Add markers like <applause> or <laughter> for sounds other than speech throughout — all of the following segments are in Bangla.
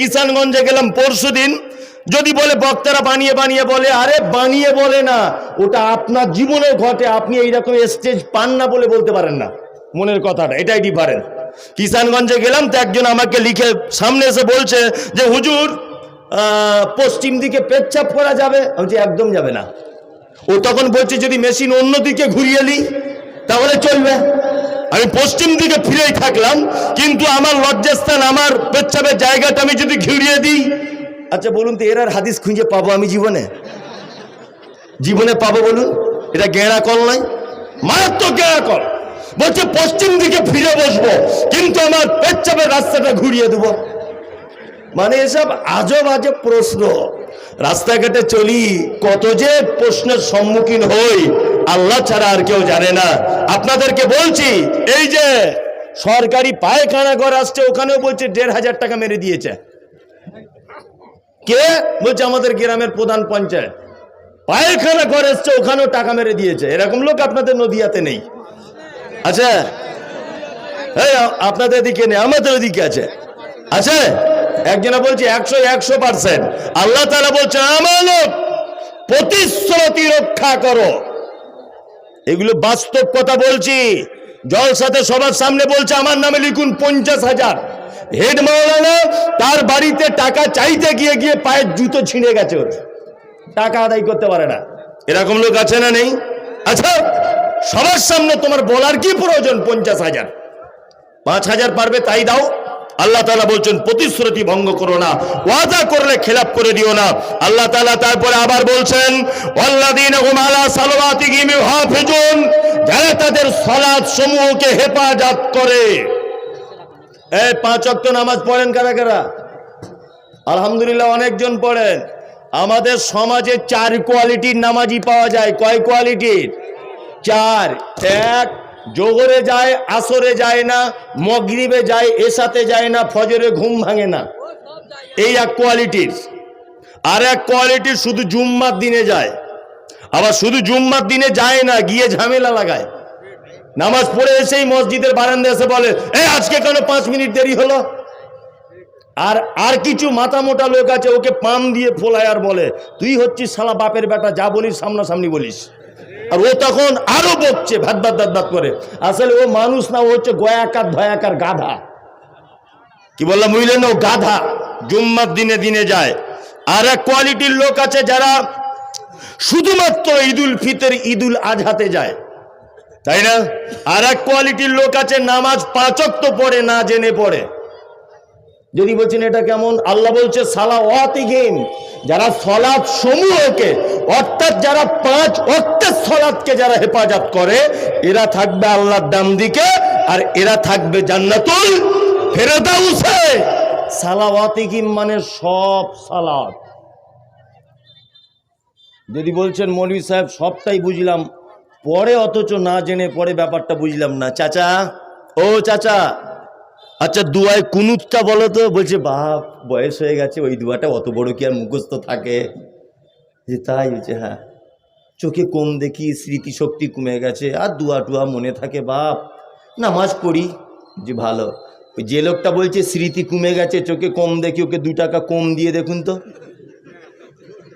কিষানগঞ্জে গেলাম পরশু দিন। যদি বলে বক্তারা বানিয়ে বানিয়ে বলে আরে বানিয়ে বলে না ওটা আপনার জীবনে ঘটে আপনি এইরকম স্টেজ পান না বলে বলতে পারেন না। মনের কথাটা এটাই ডিফারেন্স কিষানগঞ্জে গেলাম তো একজন আমাকে লিখে সামনে এসে বলছে যে হুজুর পশ্চিম দিকে পেচ্ছাপ করা যাবে? আমি বলছি, একদম যাবে না। ও তখন বলছে যদি মেশিন অন্যদিকে ঘুরিয়ে নিই তাহলে চলবে। আমি পশ্চিম দিকে ফিরেই থাকলাম কিন্তু আমার লজ্জাস্থান আমার পেচ্ছাপের জায়গাটা আমি যদি ঘিরিয়ে দিই। আচ্ছা বলুন তো এর আর হাদিস খুঁজে পাবো আমি জীবনে? জীবনে পাবো বলুন? এটা গেঁড়া কল নয় মারাত্মক গেঁড়া কল। বলছে পশ্চিম দিকে ফিরে বসবো কিন্তু আমার পেচ্ছাপের রাস্তাটা ঘুরিয়ে দেবো। মানে এসব আজব আজব প্রশ্ন। রাস্তাঘাটে চলি কত যে প্রশ্নের সম্মুখীন হই আল্লাহ ছাড়া আর কেউ জানে না। আপনাদেরকে বলছি, এই যে সরকারি পায়খানা ঘর আসছে, ওখানেও বলছে দেড় হাজার টাকা মেরে দিয়েছে। কে? বলছে আমাদের গ্রামের প্রধান পঞ্চায়েত। পায়খানা ঘর এসছে, ওখানেও টাকা মেরে দিয়েছে। এরকম লোক আপনাদের নদিয়াতে নেই। আচ্ছা আপনাদের দিকে নেই, আমাদের ওদিকে আছে। আছে? একজনা বলছে একশো একশো পার্সেন্ট। আল্লাহ তারা বলছে আমানত প্রতিশ্রুতি রক্ষা করো। এগুলো বাস্তব কথা বলছি। জলসাতে সবার সামনে বলছে, আমার নামে লিখুন পঞ্চাশ হাজার। হেড মাওলানা তার বাড়িতে টাকা চাইতে গিয়ে গিয়ে পায়ের জুতো ছিঁড়ে গেছে ওর। টাকা আদায় করতে পারে না। এরকম লোক আছে না নেই? আচ্ছা সবার সামনে তোমার বলার কি প্রয়োজন পঞ্চাশ হাজার? পাঁচ হাজার পারবে, তাই দাও। আল্লাহ তালা বলছেন, প্রতিশ্রুতি ভঙ্গ করো না, ওয়াদা করলে খেলাপ করে দিও না। আল্লাহ তালা তারপরে আবার বলছেন যারা তাদের সালাত সমূহকে হেফাজত করে। এই পাঁচ ওয়াক্ত নামাজ পড়েন কারা কারা? আলহামদুলিল্লাহ অনেকজন পড়েন। আমাদের সমাজে চার কোয়ালিটির নামাজি পাওয়া যায়। কয় কোয়ালিটির? চার। এক জোহরে যায়, আসরে যায় না, মগরিবে যায়, এসাতে যায় না, ফজরে ঘুম ভাঙে না। এই এক কোয়ালিটির। আর এক কোয়ালিটির শুধু জুম্মার দিনে যায়। আবার শুধু জুম্মার দিনে যায় না, গিয়ে ঝামেলা লাগায়। নামাজ পড়ে এসেই মসজিদের বারান্দা এসে বলে এই আজকে কেন পাঁচ মিনিট দেরি হলো? আর আর কিছু মাথা মোটা লোক আছে, ওকে পাম দিয়ে ফোলায় আর বলে, তুই হচ্ছিস শালা বাপের বেটা, যা বলিস সামনাসামনি বলিস। আর ও তখন আরও বকছে, ভাত ভাত ভাত ভাত করে। আসলে ও মানুষ না, ও হচ্ছে গয়াকার ভয়াকার গাধা। কি বললাম, বুঝলেন না? ও গাধা। জুম্মার দিনে দিনে যায়। আর এক কোয়ালিটির লোক আছে যারা শুধুমাত্র ঈদুল ফিতর, ঈদুল আজহাতে যায়। তাই না? আর এক কোয়ালিটির লোক আছে, নামাজ পাঁচক্ত পড়ে, না জেনে পড়ে। যদি বলছেন এটা কেমন? আল্লাহ বলছে সালা যারা সলাৎ সমূহকে, অর্থাৎ যারা পাঁচ অর্থের সলাৎকে যারা হেফাজত করে, এরা থাকবে আল্লাহর দাম দিকে, আর এরা থাকবে জান্নাতুল ফেরদাউসে। সালাওয়াতিগিম মানে সব সালাত যদি বলছেন, মৌলভী সাহেব, সবটাই বুঝলাম। পরে অথচ না জেনে পরে ব্যাপারটা বুঝলাম না। চাচা, ও চাচা আচ্ছা দুয়ায় কুনুতটা বলো তো। বলছে, বাপ, বয়স হয়ে গেছে, ওই দুয়াটা অত বড় কি আর মুখস্থ থাকে? যে তাই, বলছে হ্যাঁ। চোখে কম দেখি, স্মৃতিশক্তি কমে গেছে, আর দুয়া টুয়া মনে থাকে, বাপ। নামাজ পড়ি, যে ভালো। ওই যে লোকটা বলছে, স্মৃতি কমে গেছে, চোখে কম দেখি, ওকে দু টাকা কম দিয়ে দেখুন তো।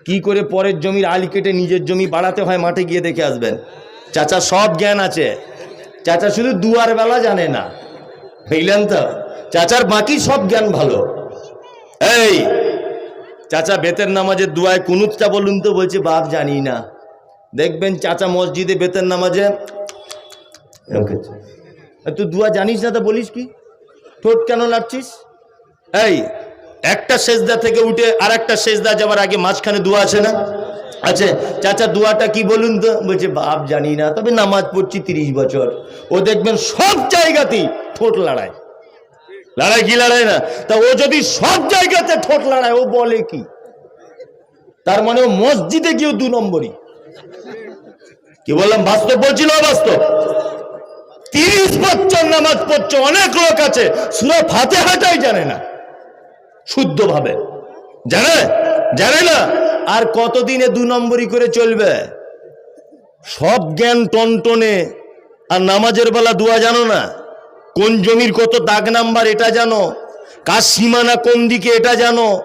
কি করে পরের জমির আলি কেটে নিজের জমি বাড়াতে হয়, মাঠে গিয়ে দেখে আসবেন। চাচা সব জ্ঞান আছে। চাচা শুধু দুয়ার বেলা জানে না। বুঝলেন তো? চাচার বাকি সব জ্ঞান ভালো। এই, চাচা বেতের নামাজের দুয়ায় কুনুতটা বলুন তো, বলছে, বাপ জানি না। দেখবেন চাচা মসজিদে বেতের নামাজে তুই দুয়া জানিস না তা বলিস কি? ঠোঁট কেন নাড়ছিস? এই, একটা সেজদা থেকে উঠে আর একটা সেজদা যাওয়ার আগে মাঝখানে দুয়া আছে না? আছে চাচা দুয়াটা কি বলুন তো? বলছে, বাপ জানি না, তবে নামাজ পড়ছি তিরিশ বছর। ও দেখবেন সব জায়গাতেই ঠোঁট লড়ায়। লড়াই কি লড়াই না? তা ও যদি সব জায়গাতে ঠোঁট লড়ায়, ও বলে কি? তার মানে ও মসজিদে গিয়েও দু নম্বরই। কি বললাম, বাস্তব বলছিল বাস্তব তিরিশ বছর নামাজ পড়ছে, অনেক লোক আছে, সুরা ফাতে হাটাই জানে না। শুদ্ধভাবে। জানে? জানে না? আর কতদিনে দু নম্বরই করে চলবে? সব জ্ঞান টনটনে। আর নামাজের বেলা দুয়া জানো না? কোন জমির কত দাগ নাম্বার এটা জানো? কার সীমানা কোন দিকে এটা জানো?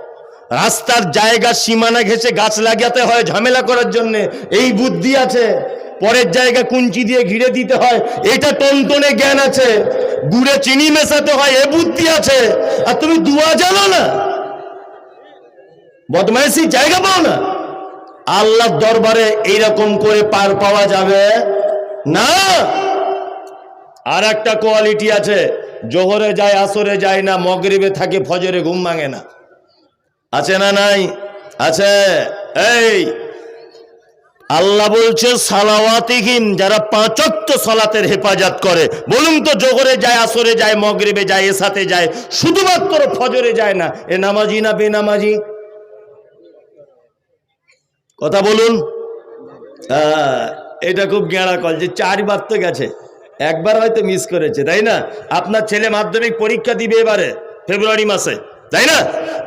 রাস্তার জায়গা সীমানা ঘেসে গাছ লাগাতে হয় ঝামেলা করার জন্য। এই বুদ্ধি আছে। পরের জায়গা কুঞ্চি দিয়ে ঘিরে দিতে হয়। এটা টনটনে জ্ঞান আছে। গুড়ে চিনি মেশাতে হয়, এ বুদ্ধি আছে। আর তুমি দুয়া জানো না? বদমাইশি জায়গা পাও না। আল্লাহর দরবারে এইরকম করে পার পাওয়া যাবে না। আর একটা কোয়ালিটি আছে, জোহরে যায়, আসরে যায় না, মগরিবে থাকে, ফজরে ঘুম ভাঙে না। আছে না নাই? আছে। এই, আল্লাহ বলছে, সালাওয়াতিহীন যারা পাঁচক্ত সলাতের হেফাজত করে, বলুন তো জোহরে যায়, আসরে যায়, মগরিবে যায়, এসাতে যায়, শুধুমাত্র ফজরে যায় না, এ নামাজি না বেনামাজি? কথা বলুন। হ্যাঁ, এটা খুব গেঁড়া কল যে চারবার তো গেছে। একবার হয়তো মিস করেছে তাই না? আপনার ছেলে মাধ্যমিক পরীক্ষা দিবে এবারে ফেব্রুয়ারি মাসে তাই না?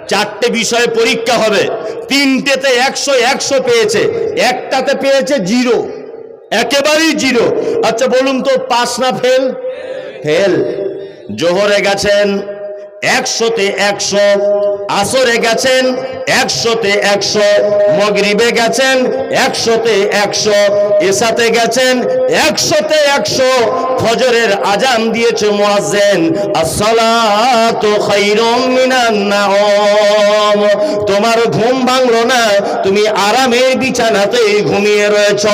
চারটে বিষয়ে পরীক্ষা হবে তিনটেতে একশো একশো পেয়েছে একটাতে পেয়েছে জিরো একেবারেই জিরো। আচ্ছা বলুন তো পাস না ফেল? ফেল। জোহরে গেছেন একশোতে একশো আসরে গেছেন একশোতে একশো মগরিবে গেছেন, একশোতে একশো এসাতে গেছেন, একশোতে একশো ফজরের আজান দিয়েছে নাওম। তোমার ঘুম ভাঙলো না, তুমি আরামের বিছানাতেই ঘুমিয়ে রয়েছ।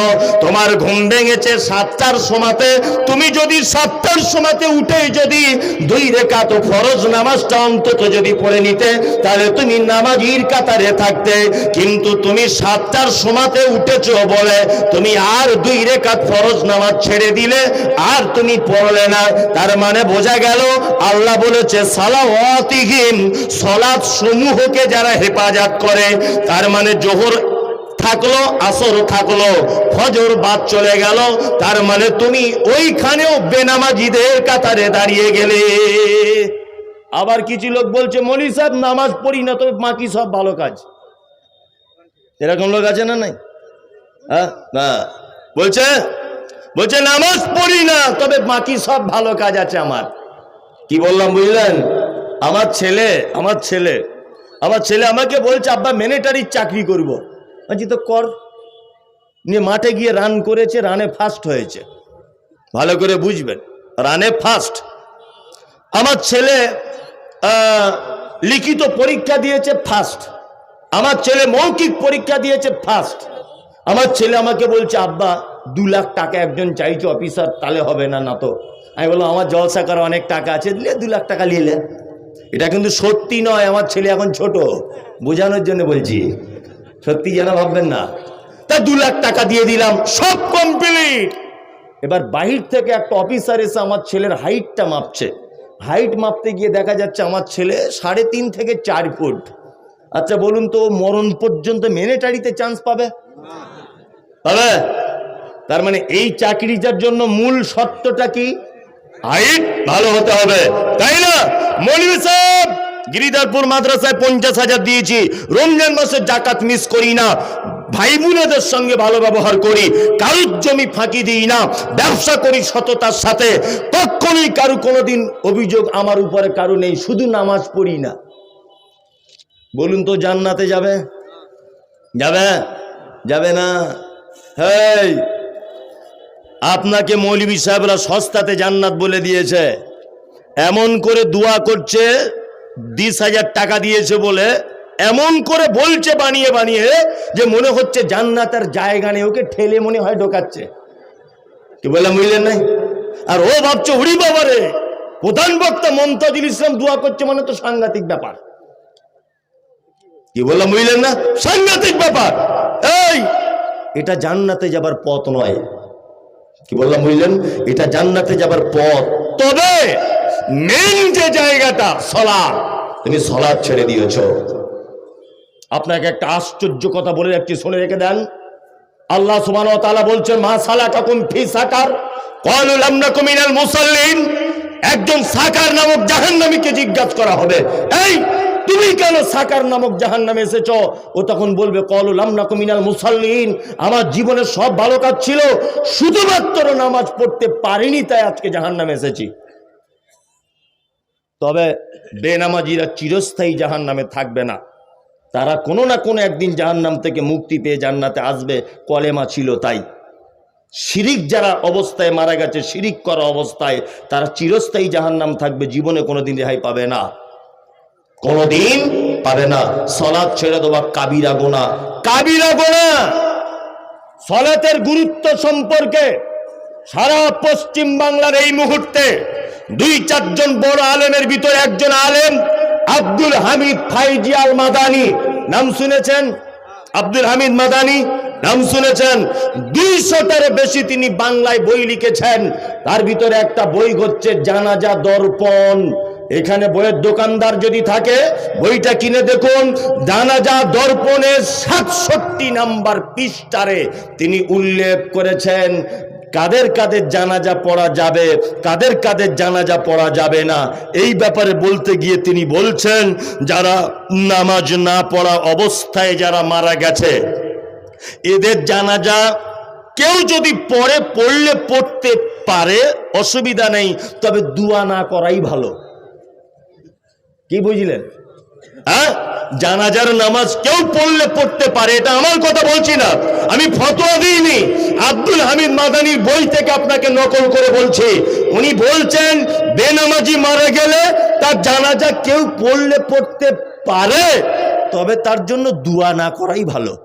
তোমার ঘুম ভেঙেছে সাতটার সময়তে, তুমি যদি সাতটার সময়তে উঠে যদি দুই রেখাত ফরজ নামাজটা অন্তত যদি পড়ে নিতে, তাহলে তুমি নামাজির কাতারে থাকতে, কিন্তু তুমি সাতটার সময়তে উঠেছো বলে, তুমি আর দুই রেখাত ফরজ নামাজ ছেড়ে দিলে, আর তুমি পড়লে না। তার মানে বোঝা গেল, আল্লাহ বলেছে সালাওয়াতিহীন সলাৎ সমূহকে যারা হেফাজত করে, তার মানে জোহর থাকল, আসর থাকল, ফজর বাদ চলে গেল, তার মানে তুমি ওইখানেও বেনামাজিদের কাতারে দাঁড়িয়ে গেলে। আবার কিছু লোক বলছে, মলি সাহেব, নামাজ পড়ি না, তবে বাকি সব ভালো কাজ। এরকম লোক আছে না নাই? হ্যাঁ? বলছে বলছে, নামাজ পড়ি না, তবে বাকি সব ভালো কাজ আছে আমার। কি বললাম, বুঝলেন? আমার ছেলে আমার ছেলে আমার ছেলে আমাকে বলছে, আব্বা মিলিটারির চাকরি করব। বলছি, তো কর। নিয়ে মাঠে গিয়ে রান করেছে, রানে ফার্স্ট হয়েছে। ভালো করে বুঝবেন, রানে ফার্স্ট আমার ছেলে লিখিত পরীক্ষা দিয়েছে ফার্স্ট আমার ছেলে মৌখিক পরীক্ষা দিয়েছে ফার্স্ট আমার ছেলে আমাকে বলছে, আব্বা, দু লাখ টাকা একজন চাইছে অফিসার তাহলে হবে না না তো। আমি বললাম, আমার জলসা করা অনেক টাকা আছে দিলে দু লাখ টাকা নিলে এটা কিন্তু সত্যি নয়, আমার ছেলে এখন ছোট। বোঝানোর জন্য বলছি। সত্যি যেন ভাববেন না। তা দু লাখ টাকা দিয়ে দিলাম, সব কমপ্লিট এবার বাহির থেকে একটা অফিসার এসে আমার ছেলের হাইটটা মাপছে। হাইট মাপতে গিয়ে দেখা যাচ্ছে আমার ছেলে সাড়ে তিন থেকে চার ফুট আচ্ছা বলুন তো, মরণ পর্যন্ত মিলিটারিতে চান্স পাবে? পাবে? তার মানে এই চাকরিটার জন্য মূল সত্যটা কি? হাইট ভালো হতে হবে। তাই না? মৌলভী সাহেব গিরিদারপুর মাদ্রাসায় পঞ্চাশ হাজার দিয়েছি। রমজান মাসের জাকাত মিস করি না। ভাই বোনেদের সঙ্গে ভালো ব্যবহার করি, কারুর জমি ফাঁকি দিই না, ব্যবসা করি সততার সাথে, কখনোই কারু কোনোদিন অভিযোগ আমার উপরে কারু নেই, শুধু নামাজ পড়ি না। বলুন তো জান্নাতে যাবে? যাবে? যাবে না? হেই! আপনাকে মৌলবী সাহেবরা সস্তাতে জান্নাত বলে দিয়েছে। এমন করে দোয়া করছে, বিশ হাজার টাকা দিয়েছে বলে এমন করে বলছে বানিয়ে বানিয়ে যে মনে হচ্ছে জান্নাতের জায়গা নেই, ওকে ঠেলে মনে হয় ঢোকাচ্ছে। কি বললাম, বুঝলেন নাই? আর ও ভাবছে, উড়ি বাবারে প্রধান বক্তা মমতাজুল ইসলাম দোয়া করছে মানে তো সাংঘাতিক ব্যাপার। কি বললাম, বুঝলেন না? সাংঘাতিক ব্যাপার। এই, এটা জান্নাতে যাবার পথ নয়। কি বললাম, বুঝলেন? এটা জান্নাতে যাবার পথ। তবে মেন যে জায়গাটা সলা তুমি সলাদ ছেড়ে দিয়েছ। আপনাকে একটা আশ্চর্য কথা বলে যাচ্ছি শুনে রেখে দেন। আল্লাহ তাআলা বলছেন, মা সালা সালাকাকুম ফি সাকার। ক্বালু লাম নাকুম মিনাল মুসাল্লিন। একজন সাকার নামক জাহান্নামীকে জিজ্ঞাসা করা হবে, এই, তুমি কেন সাকার নামক জাহান্নামে এসেছ? ও তখন বলবে কলু লাম নাকুম মিনাল মুসাল্লিন, আমার জীবনে সব ভালো কাজ ছিল, শুধুমাত্র নামাজ পড়তে পারিনি, তাই আজকে জাহান্নামে এসেছি। তবে বেনামাজিরা চিরস্থায়ী জাহান নামে থাকবে না। তারা কোনো না কোনো একদিন জাহান নাম থেকে মুক্তি পেয়ে জান্নাতে আসবে, কলেমা ছিল তাই। শিরিক যারা অবস্থায় মারা গেছে, শিরিক করা অবস্থায় তারা চিরস্থায়ী জাহান নাম থাকবে, জীবনে কোনোদিন রেহাই পাবে না। কোনোদিন পাবে না। সলাদ ছেড়ে দেওয়া কাবিরা গোনা। কাবিরা গোনা! সলাতের গুরুত্ব সম্পর্কে সারা পশ্চিম বাংলার এই মুহূর্তে দুই চারজন বড় আলেমের ভিতরে একজন আলেম আব্দুল হামিদ ফাইজি আল মাদানি। নাম শুনেছেন? আব্দুল হামিদ মাদানি, নাম শুনেছেন? দুইশোটার বেশি তিনি বাংলায় বই লিখেছেন। তার ভিতরে একটা বই হচ্ছে জানাজা দর্পণ। এখানে বইয়ের দোকানদার যদি থাকে, বইটা কিনে দেখুন। জানাজা দর্পণের সাতষট্টি নাম্বার পৃষ্ঠারে তিনি উল্লেখ করেছেন কাদের কাদের জানাজা পড়া যাবে, কাদের কাদের জানাজা পড়া যাবে না, এই ব্যাপারে বলতে গিয়ে তিনি বলছেন, যারা নামাজ না পড়া অবস্থায় যারা মারা গেছে, এদের জানাজা কেউ যদি পরে পড়লে পড়তে পারে, অসুবিধা নেই, তবে দুয়া না করাই ভালো। কি বুঝলেন? হ্যাঁ? জানাজার নামাজ কেউ পড়লে পড়তে পারে, এটা আমার কথা বলছি না। আমি ফতোয়া দিইনি। আব্দুল হামিদ মাদানির বই থেকে আপনাকে নকল করে বলছি। উনি বলছেন, বেনামাজি মারা গেলে তার জানাজা কেউ পড়লে পড়তে পারে, তবে তার জন্য দুয়া না করাই ভালো।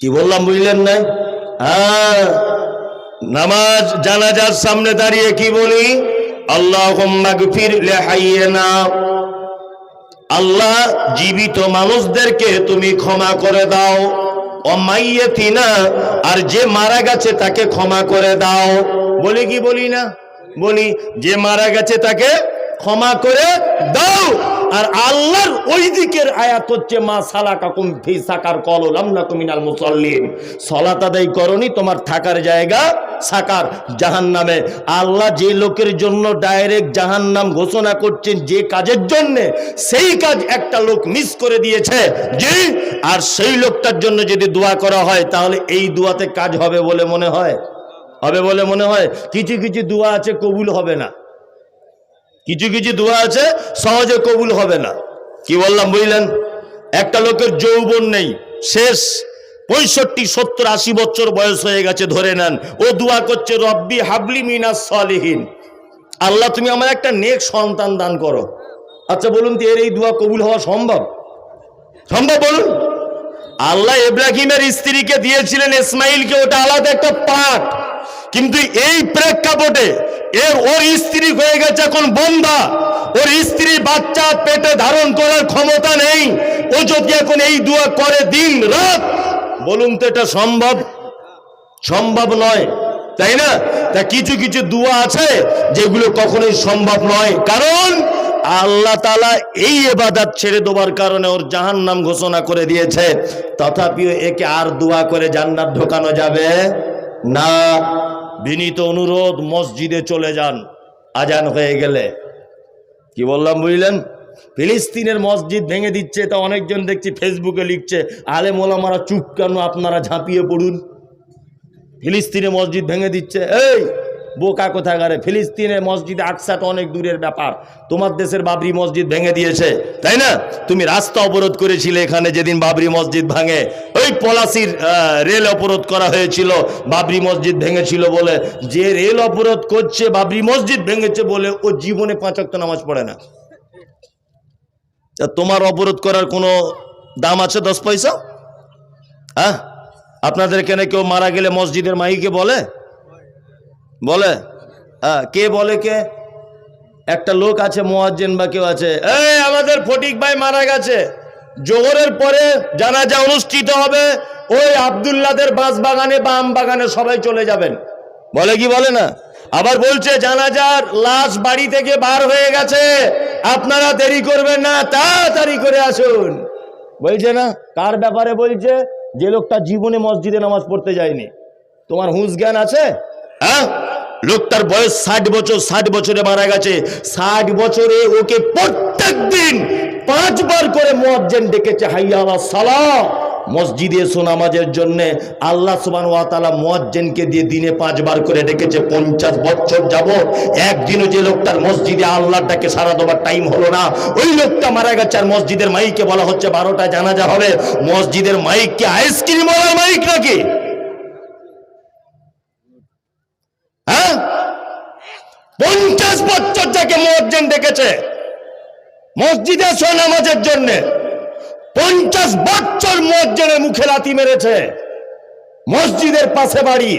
কি বললাম, বুঝলেন না হ্যাঁ। নামাজ জানাজার সামনে দাঁড়িয়ে কি বলি? আল্লাহ না আল্লাহ জীবিত মানুষদেরকে তুমি ক্ষমা করে দাও। অমাইয়েতিনা, আর যে মারা গেছে তাকে ক্ষমা করে দাও। বলি কি বলি না? বলি, যে মারা গেছে তাকে ক্ষমা করে দাও। আর আল্লাহর ওই দিকের আয়াত হচ্ছে, মা সালাকাকুম ফি সাকার কললাম না কুমিনাল মুসল্লিন। সলাত আদায় করনি, তোমার থাকার জায়গা সাকার জাহান্নামে। আল্লাহ যে লোকের জন্য ডাইরেক্ট জাহান্নাম ঘোষণা করছেন যে কাজের জন্য, সেই কাজ একটা লোক মিস করে দিয়েছে। যে আর সেই লোকটার জন্য যদি দোয়া করা হয়, তাহলে এই দোয়াতে কাজ হবে বলে মনে হয়। হবে বলে মনে হয়। কিছু কিছু দোয়া আছে, কবুল হবে না। কিছু কিছু দোয়া আছে, সহজে কবুল হবে না। কি বললাম, বুঝলেন? একটা লোকের যৌবন নেই, শেষ। পঁয়ষট্টি, সত্তর, আশি বছর বয়স হয়ে গেছে, ধরে নেন। ও দোয়া করছে, রব্বি হাবলি মিনাস সলিহীন। আল্লাহ, তুমি আমার একটা নেক সন্তান দান করো। আচ্ছা বলুন তো, এর এই দোয়া কবুল হওয়া সম্ভব? সম্ভব, বলুন। আল্লাহ ইব্রাহিমের স্ত্রীকে দিয়েছিলেন ইসমাইলকে, ওটা আলাদা একটা পাঠ। কিন্তু এই প্রেক্ষাপটে এর, ওর স্ত্রী হয়ে গেছে এখন বন্ধা ওর স্ত্রী বাচ্চা পেটে ধারণ করার ক্ষমতা নেই। ও যদি এখন এই দোয়া করে দিন রাত বলুন তো এটা সম্ভব? সম্ভব নয়। তাই না? তা কিছু কিছু দোয়া আছে যেগুলো কখনোই সম্ভব নয়। কারণ আল্লাহ তালা এই এবাদাত ছেড়ে দেওয়ার কারণে ওর জাহান নাম ঘোষণা করে দিয়েছে। তথাপিও একে আর দোয়া করে জান্নাত ঢোকানো যাবে না। বিনীত অনুরোধ, মসজিদে চলে যান। আজান হয়ে গেলে। কি বললাম বুঝলেন? ফিলিস্তিনের মসজিদ ভেঙে দিচ্ছে, তা অনেকজন দেখছি ফেসবুকে লিখছে আলে মোলামারা চুপ কেন? আপনারা ঝাঁপিয়ে পড়ুন। ফিলিস্তিনে মসজিদ ভেঙে দিচ্ছে। এই, বোকা কোথাকারে, ফিলিস্তিনের মসজিদে আকসাট অনেক দূরের ব্যাপার। তোমার দেশের বাবরি মসজিদ ভেঙে দিয়েছে, তাই না? তুমি রাস্তা অবরোধ করেছিলে এখানে যেদিন বাবরি মসজিদ ভাঙে। ওই পলাশির রেল অবরোধ করা হয়েছিল, বাবরি মসজিদ ভেঙেছিল বলে। যে রেল অবরোধ করছে, বাবরি মসজিদ ভেঙেছে বলে ও জীবনে পাঁচক্ত নামাজ পড়ে না। তোমার অবরোধ করার কোনো দাম আছে দশ পয়সা? হ্যাঁ? আপনাদের এখানে কেউ মারা গেলে মসজিদের মাইকে বলে? বলে? হ্যাঁ কে বলে কে? একটা লোক আছে, মোয়াজ্জেন বা কেউ আছে। এই, আমাদের ফটিক ভাই মারা গেছে। জোহরের পরে জানাজা অনুষ্ঠিত হবে, ওই আবদুল্লাদের বাঁশ বাগানে বা আম বাগানে সবাই চলে যাবেন। বলে কি বলে না? আবার বলছে, জানাজার লাশ বাড়ি থেকে বার হয়ে গেছে। আপনারা দেরি করবেন না, তাড়াতাড়ি করে আসুন। বলছে না, কার ব্যাপারে বলছে? যে লোকটা জীবনে মসজিদে নামাজ পড়তে যায়নি। তোমার হুঁশ জ্ঞান আছে? হ্যাঁ? লোকটার বয়স ষাট বছর, ষাট বছরে মারা গেছে। ষাট বছরে ওকে প্রত্যেক দিন পাঁচবার করে মোয়াজ্জেন ডেকেছে, হাইয়া আলা সালা মসজিদে এসো নামাজের জন্য আল্লাহ সুবান ওয়াতালা মোয়াজ্জেনকে দিয়ে দিনে পাঁচবার করে ডেকেছে পঞ্চাশ বছর যাব একদিনও যে লোকটার মসজিদে আল্লাহটাকে সারা দেবার টাইম হলো না। ওই লোকটা মারা গেছে আর মসজিদের মাইকে বলা হচ্ছে বারোটা জানাজা হবে। মসজিদের মাইক কি আইসক্রিম ওয়ালার মাইক নাকি? হ্যাঁ? পঞ্চাশ বছর যাকে মোয়াজ্জেন ডেকেছে মসজিদে এসো নামাজের জন্য। পঞ্চাশ বছর মসজিদের মুখে লাতি মেরেছে। মসজিদের পাশে বাড়ি।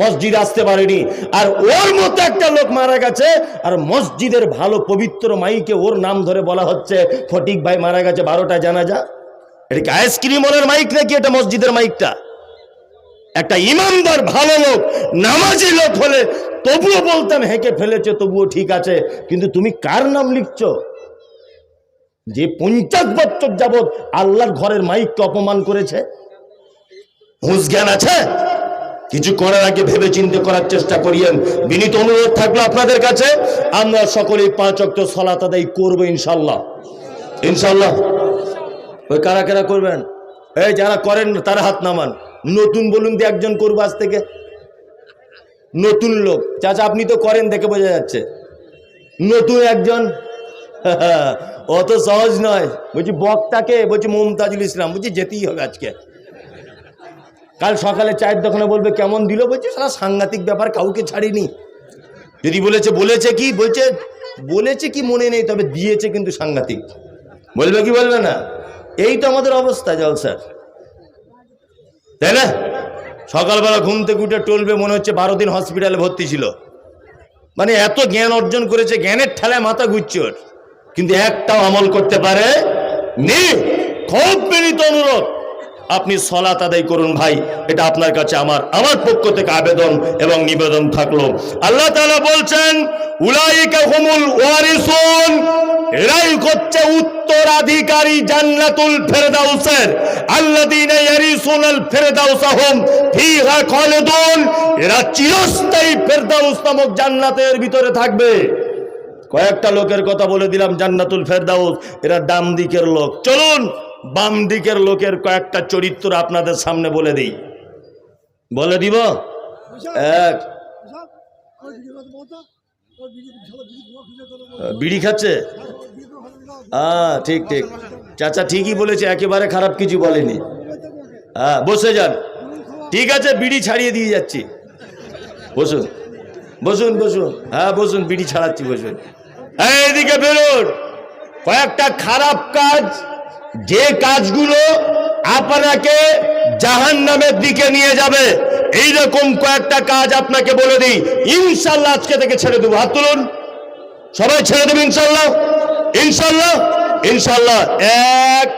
মসজিদ আসতে পারেনি। আর ওর মতো একটা লোক মারা গেছে, আর মসজিদের ভালো পবিত্র মাইকে ওর নাম ধরে বলা হচ্ছে। ফটিক ভাই মারা গেছে বারোটা জানা যা এটা কি আইসক্রিম ওনার মাইক নাকি? এটা মসজিদের মাইকটা একটা ইমানদার ভালো লোক, নামাজি লোক হলে তবুও বলতাম হেঁকে ফেলেছে, তবুও ঠিক আছে। কিন্তু তুমি কার নাম লিখছো? যে পঞ্চাশ বছর যাবৎ আল্লাহর ঘরের মাইককে অপমান করেছে। হুঁশ জ্ঞান আছে? কিছু করার আগে ভেবে চিন্তে করার চেষ্টা করিয়েন। বিনীত অনুরোধ থাকল আপনাদের কাছে। আমরা সকলেই পাঁচ অক্ট সলাত আদায় করব ইনশাল্লাহ ইনশাল্লাহ ওই কারা কারা করবেন? এই যারা করেন, তারা হাত নামান। নতুন বলুন দিয়ে একজন করব আজ থেকে। নতুন লোক। চাচা, আপনি তো করেন দেখে বোঝা যাচ্ছে। নতুন একজন <laughs> অত সহজ নয়। বলছি, বক্তাকে, বলছি, মমতাজুল ইসলাম। বলছি, যেতেই হবে আজকে। কাল সকালে চায়ের দোকানে বলবে, কেমন দিল? বলছে, সারা সাংঘাতিক ব্যাপার, কাউকে ছাড়িনি। যদি বলেছে বলেছে কি? বলছে, বলেছে কি, মনে নেই, তবে দিয়েছে কিন্তু সাংঘাতিক। বলবে কি বলবে না? এই তো আমাদের অবস্থা জলসার তাই না? সকালবেলা ঘুম থেকে উঠে টলবে, মনে হচ্ছে বারো দিন হসপিটালে ভর্তি ছিল। মানে এত জ্ঞান অর্জন করেছে, জ্ঞানের ঠেলায় মাথা ঘুরছে ওর। কিন্তু একটাও আমল করতে পারে নি। খুব অনুরোধ। আপনি সলাত আদায় করুন ভাই, এটা আপনার কাছে আমার আমার পক্ষ থেকে আবেদন এবং নিবেদন থাকল। আল্লাহ তাআলা বলছেন এরাই হচ্ছে উত্তরাধিকারী জান্নাতুল ফেরদাউসের। আল্লাযীনা ইয়ারিসুনাল ফেরদাউসাহুম ফিহা খালিদুন, এরা চিরস্থায়ী ফেরদাউস নামক জান্নাতের ভিতরে থাকবে। কয়েকটা লোকের কথা বলে দিলাম, জান্নাতুল ফেরদাউস। এরা ডাম দিকের লোক। চলুন, বাম দিকের লোকের কয়েকটা চরিত্র আপনাদের সামনে বলে দিই। বলে দিব? এক। বিড়ি খাচ্ছে? হ্যাঁ ঠিক ঠিক। চাচা ঠিকই বলেছে, একেবারে খারাপ কিছু বলেনি। হ্যাঁ বসে যান। ঠিক আছে, বিড়ি ছাড়িয়ে দিয়ে যাচ্ছি। বসুন। বসুন বসুন। হ্যাঁ বসুন, বিড়ি ছাড়াচ্ছি, বসুন। এইদিকে বেরোন। কয়েকটা খারাপ কাজ, যে কাজগুলো আপনাকে জাহান নামের দিকে নিয়ে যাবে, এইরকম কয়েকটা কাজ আপনাকে বলে দিই। ইনশাল্লাহ আজকে থেকে ছেড়ে দেবো। হাত তুলুন। সবাই ছেড়ে দেবো ইনশাল্লাহ? ইনশাল্লাহ? ইনশাল্লাহ। এক,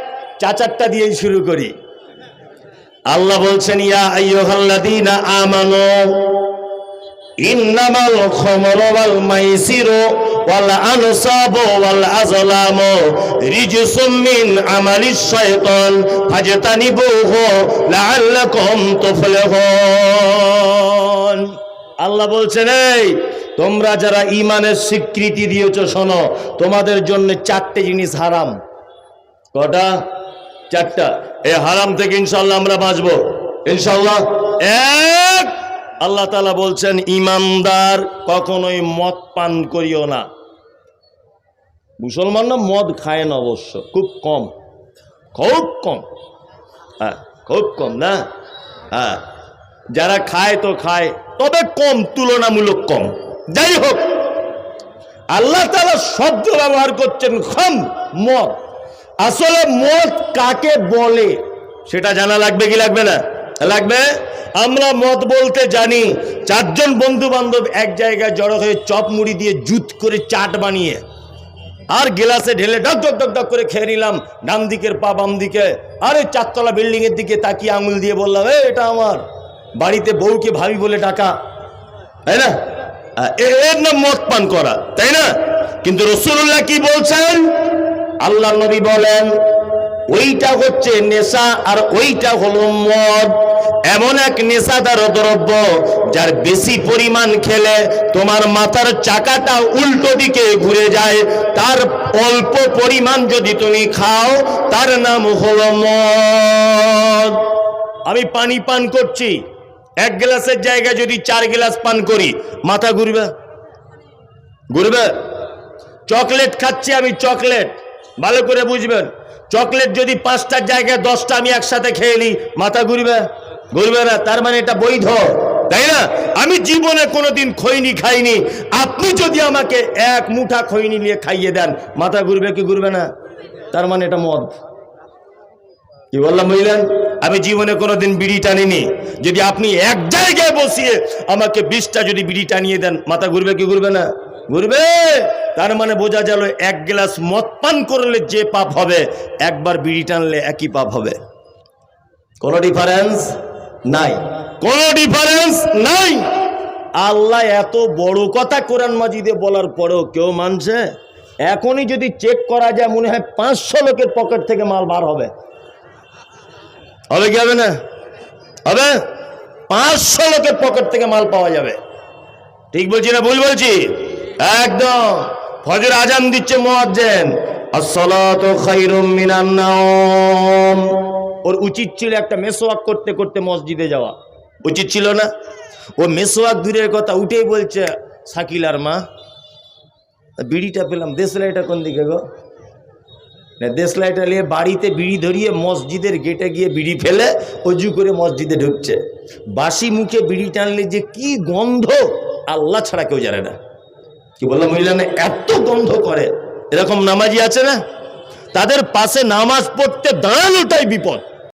চাচারটা দিয়েই শুরু করি। আল্লাহ বলছেন, ইয়া আইয়ুহাল্লাযীনা আমানু। ইন্নামাল খামরু ওয়াল মাইসিরু ওয়াল আনসাবু ওয়াল আজলামু রিজসুম মিন আমালিশ শাইতান ফাজতানিবুহু লাআল্লাকুম তুফলিহুন। আল্লাহ বলছেন, এই, তোমরা যারা ইমানের স্বীকৃতি দিয়েছ, শোনো, তোমাদের জন্য চারটে জিনিস হারাম। কটা? চারটা। এই হারাম থেকে ইনশাল্লাহ আমরা বাঁচবো। ইনশাল্লাহ এক আল্লাহ তালা বলছেন, ইমানদার কখনোই মদ পান করিও না। মুসলমানরা মদ খায় না অবশ্য, খুব কম। খুব কম। হ্যাঁ খুব কম না? হ্যাঁ যারা খায় তো খায়, তবে কম, তুলনামূলক কম। যাই হোক, আল্লাহ তালা শব্দ ব্যবহার করছেন, খাম, মদ। আসলে মদ কাকে বলে, সেটা জানা লাগবে কি লাগবে না? লাগবে? আমরা মদ বলতে জানি, চারজন বন্ধু বান্ধব এক জায়গায় জড়ো হয়ে চপ মুড়ি দিয়ে জুত করে চাট বানিয়ে, আর গেলাসে ঢেলে ডক ডক ডক ডক করে খেয়ে নিলাম ডান দিকের পা বাম দিকে। আরে চারতলা বিল্ডিং এর দিকে তাকিয়ে আঙুল দিয়ে বললাম, এ, এটা আমার। বাড়িতে বউকে ভাবি বলে টাকা তাই না? এর নাম মদ পান করা, তাই না? কিন্তু রসুল্লাহ কি বলছেন? আল্লাহ নবী বলেন ওইটা হচ্ছে নেশা আর ওইটা হলো মদ। এমন এক নেশাদার দ্রব্য যার বেশি পরিমাণ খেলে তোমার মাথার চাকাটা উল্টো দিকে ঘুরে যায়। তার অল্প পরিমাণ যদি তুমি খাও, তার নাম হলো মদ। আমি পানি পান করছি। এক গ্লাসের জায়গায় যদি চার গ্লাস পান করি, মাথা ঘুরবে? ঘুরবে? চকলেট খাচ্ছি আমি, চকলেট। ভালো করে বুঝবেন। চকলেট যদি পাঁচটার জায়গায় দশটা আমি একসাথে খেয়ে নিই, মাথা ঘুরবে? ঘুরবে না, তার মানে এটা বৈধ। তাই না? আমি জীবনে কোনোদিন খৈনি খাইনি। আপনি যদি আমাকে এক মুঠা খৈনি নিয়ে খাইয়ে দেন, মাথা ঘুরবে কি ঘুরবে না? তার মানে এটা মদ। কি বললাম বুঝলেন? আমি জীবনে কোনোদিন বিড়ি টানিনি। যদি আপনি এক জায়গায় বসিয়ে আমাকে বিশটা যদি বিড়ি টানিয়ে দেন, মাথা ঘুরবে কি ঘুরবে না? ঘুরবে! তার মানে বোঝা গেল এক গ্লাস মদ পান করলে যে পাপ হবে, একবার বিড়ি টানলে একই পাপ হবে। কোনো ডিফারেন্স নাই। কোনো ডিফারেন্স নাই। আল্লাহ এত বড় কথা কোরআন মাজিদে বলার পরেও কেউ মানছে? এখনই যদি চেক করা যায়, মনে হয় পাঁচশো লোকের পকেট থেকে মাল বার হবে। হবে কি হবে না? হবে? পাঁচশো লোকের পকেট থেকে মাল পাওয়া যাবে। ঠিক বলছি না ভুল বলছি? একদম। ফজর আজান দিচ্ছে মোয়াজ্জেন। ওর উচিত ছিল একটা মেসোয়াক করতে করতে মসজিদে যাওয়া। উচিত ছিল না? ও মেসোয়াক দূরের কথা উঠেই বলছে শাকিলার মা, বিড়িটা পেলাম, দেশলাইটা কোন দিকে গো? না, দেশলাইটা নিয়ে বাড়িতে বিড়ি ধরিয়ে মসজিদের গেটে গিয়ে বিড়ি ফেলে অজু করে মসজিদে ঢুকছে। বাসি মুখে বিড়ি টানলে যে কি গন্ধ, আল্লাহ ছাড়া কেউ জানে না। কি বললাম মহিলা না এত গন্ধ করে। এরকম নামাজি আছে না? তাদের পাশে নামাজ পড়তে দাঁড়ানোটাই বিপদ।